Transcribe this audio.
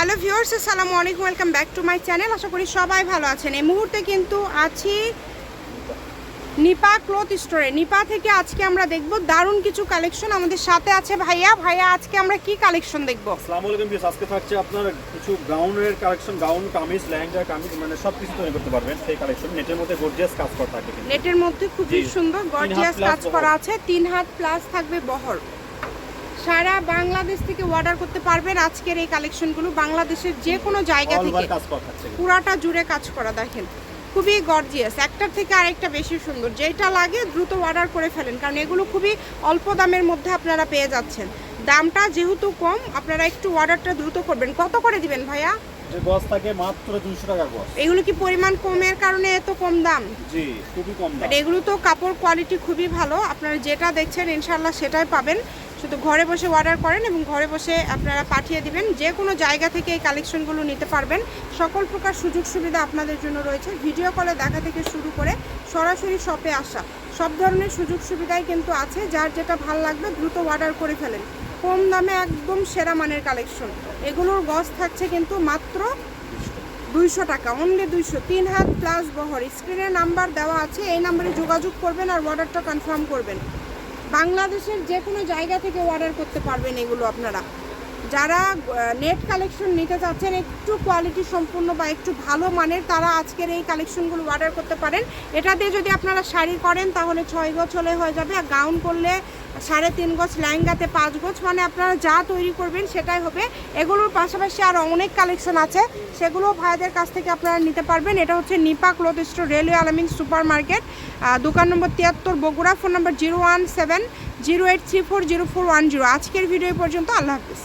Hello viewers আসসালামু আলাইকুম welcome back to my channel. আশা করি সবাই ভালো আছেন। এই মুহূর্তে কিন্তু আছি নিপা ক্লথ স্টোরে। নিপা থেকে আজকে আমরা দেখব দারুণ কিছু কালেকশন আমাদের সাথে আছে ভাইয়া। ভাইয়া আজকে আমরা কি কালেকশন দেখব? আসসালামু আলাইকুম বিয়াস আজকে থাকছে আপনার কিছু গাউনের কালেকশন গাউন কামিজ লেহেঙ্গা কামিজ মানে সব কিছু তৈরি করতে পারবেন সেই কালেকশন। নেটের মধ্যে গর্জিয়াস কাজ করা থাকে নেটের মধ্যে খুবই সুন্দর গর্জিয়াস কাজ করা আছে। তিন হাত প্লাস থাকবে বহর। সারা বাংলাদেশ থেকে অর্ডার করতে পারবেন আজকের এই কালেকশনগুলো বাংলাদেশের যে কোনো জায়গা থেকে। পুরাটা জুড়ে কাজ করা দেখেন। খুবই গর্জিয়াস একটার থেকে আরেকটা বেশি সুন্দর। যেটা লাগে দ্রুত অর্ডার করে ফেলেন। কারণ এগুলো খুবই অল্প দামের মধ্যে আপনারা পেয়ে যাচ্ছেন। দামটা যেহেতু কম আপনারা একটু অর্ডারটা দ্রুত করবেন। কত করে দিবেন ভাইয়া? থাকে মাত্র দুইশো টাকা গজ এগুলো কি পরিমাণ কমের কারণে এত কম দাম? জি খুবই কম দাম। এগুলো তো কাপড় কোয়ালিটি খুবই ভালো। আপনারা যেটা দেখছেন ইনশাল্লাহ সেটাই পাবেন। শুধু ঘরে বসে অর্ডার করেন এবং ঘরে বসে আপনারা পাঠিয়ে দিবেন। যে কোনো জায়গা থেকে এই কালেকশনগুলো নিতে পারবেন। সকল প্রকার সুযোগ সুবিধা আপনাদের জন্য রয়েছে। ভিডিও কলে দেখা থেকে শুরু করে সরাসরি শপে আসা, সব ধরনের সুযোগ সুবিধাই কিন্তু আছে। যার যেটা ভালো লাগবে দ্রুত অর্ডার করে ফেলেন। কম দামে একদম সেরা মানের কালেকশন। এগুলোর গজ থাকছে কিন্তু মাত্র দুইশো টাকা। অনলি দুইশো। তিন হাত প্লাস বহর। স্ক্রিনে নাম্বার দেওয়া আছে। এই নাম্বারে যোগাযোগ করবেন আর অর্ডারটা কনফার্ম করবেন। বাংলাদেশের যে কোনো জায়গা থেকে অর্ডার করতে পারবেন এগুলো আপনারা। যারা নেট কালেকশন নিতে চাচ্ছেন, একটু কোয়ালিটি সম্পূর্ণ বা একটু ভালো মানের, তারা আজকের এই কালেকশনগুলো অর্ডার করতে পারেন। এটা দিয়ে যদি আপনারা শাড়ি করেন, তাহলে ছয় গজ হলে হয়ে যাবে। আর গাউন করলে সাড়ে তিন গজ, লেহেঙ্গাতে পাঁচ গজ মানে আপনারা যা তৈরি করবেন, সেটাই হবে। এগুলোর পাশাপাশি আরও অনেক কালেকশন আছে। সেগুলো ভাইদের কাছ থেকে আপনারা নিতে পারবেন। এটা হচ্ছে Nipa cloth store, railway Alamin super market দোকান নম্বর তিয়াত্তর, Bogura, phone number zero one seven. Zero eight three four zero four one zero. আজকের ভিডিও পর্যন্ত আল্লাহ হাফিজ।